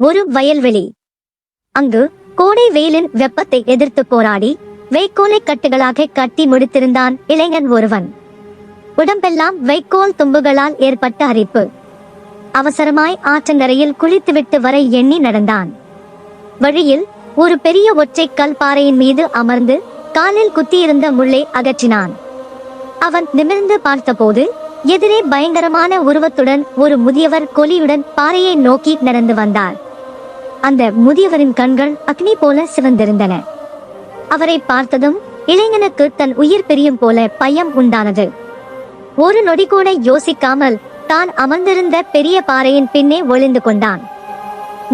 ஒரு வயல்வெளி. அங்கு கோடை வெயிலின் வெப்பத்தை எதிர்த்து போராடி வைக்கோலை கட்டுகளாக கட்டி முடித்திருந்தான் இளைஞன் ஒருவன். உடம்பெல்லாம் வைக்கோல் தும்புகளால் ஏற்பட்ட அரிப்பு. அவசரமாய் ஆற்றங்கரையில் குளித்துவிட்டு வர எண்ணி நடந்தான். வழியில் ஒரு பெரிய ஒற்றை கல் பாறையின் மீது அமர்ந்து காலில் குத்தியிருந்த முள்ளை அகற்றினான். அவன் நிமிர்ந்து பார்த்தபோது எதிரே பயங்கரமான உருவத்துடன் ஒரு முதியவர் கொலியுடன் பாறையை நோக்கி நடந்து வந்தார். அந்த முதியவரின் கண்கள் அக்னி போல சிவந்திருந்தன. அவரை பார்த்ததும் இளைஞனுக்கு தன் உயிர் பிரியும் போல பயம் உண்டானது. ஒரு நொடி கூட யோசிக்காமல் தான் அமர்ந்திருந்த பெரிய பாறையின் பின்னே ஒளிந்து கொண்டான்.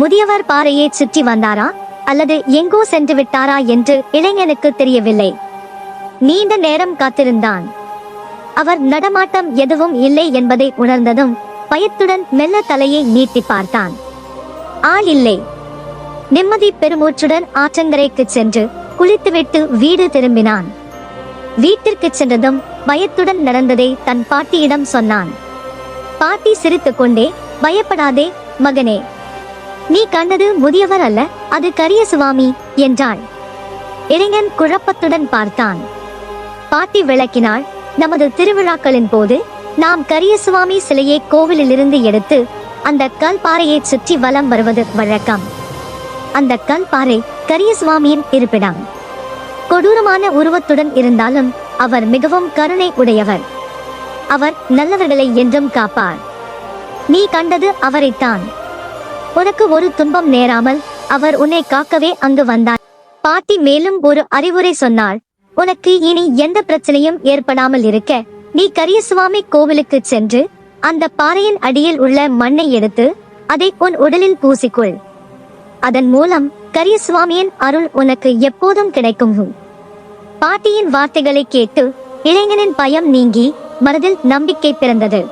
முதியவர் பாறையை சுற்றி வந்தாரா? அல்லது எங்கோ சென்று விட்டாரா என்று இளைஞனுக்கு தெரியவில்லை. நீண்ட நேரம் காத்திருந்தான். அவர் நடமாட்டம் எதுவும் இல்லை என்பதை உணர்ந்ததும் பயத்துடன் மெல்ல தலையை நீட்டி பார்த்தான். ஆள் இல்லை. நிம்மதி பெருமூச்சுடன் ஆற்றங்கரைக்கு சென்று குளித்துவிட்டு வீடு திரும்பினான். வீட்டிற்கு சென்றதும் பயத்துடன் நடந்ததை தன் பாட்டியிடம் சொன்னான். பாட்டி சிரித்துக்கொண்டே பயப்படாதே மகனே. நீ கண்டது முதியவர் அல்ல அது கரிய சுவாமி என்றாள். இளைஞன் குழப்பத்துடன் பார்த்தான். பாட்டி விளக்கினாள் நமது திருவிழாக்களின் போது நாம் கரியசுவாமி சிலையை கோவிலிலிருந்து எடுத்து அந்த கல் பாறையை சுற்றி வலம் வருவது வழக்கம். அந்த கல் பாறை கரியசுவாமியின் இருப்பிடம். கொடூரமான உருவத்துடன் இருந்தாலும் அவர் மிகவும் கருணை உடையவர். அவர் நல்லவர்களை என்றும் காப்பார். நீ கண்டது அவரைத்தான். உனக்கு ஒரு துன்பம் நேராமல் அவர் உன்னை காக்கவே அங்கு வந்தார் பாட்டி மேலும் ஒரு அறிவுரை சொன்னாள். உனக்கு இனி எந்த பிரச்சனையும் ஏற்படாமல் இருக்க நீ கரியசுவாமி கோவிலுக்கு சென்று அந்த பாறையின் அடியில் உள்ள மண்ணை எடுத்து அதை உன் உடலில் பூசிக்கொள். அதன் மூலம் கரியசுவாமியின் அருள் உனக்கு எப்போதும் கிடைக்கும் பாட்டியின் வார்த்தைகளை கேட்டு இளைஞனின் பயம் நீங்கி மனதில் நம்பிக்கை பிறந்தது.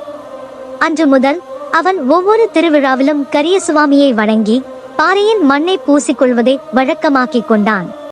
அன்று முதல் அவன் ஒவ்வொரு திருவிழாவிலும் கரியசுவாமியை வணங்கி பாறையின் மண்ணை பூசிக்கொள்வதை வழக்கமாக்கிக் கொண்டான்.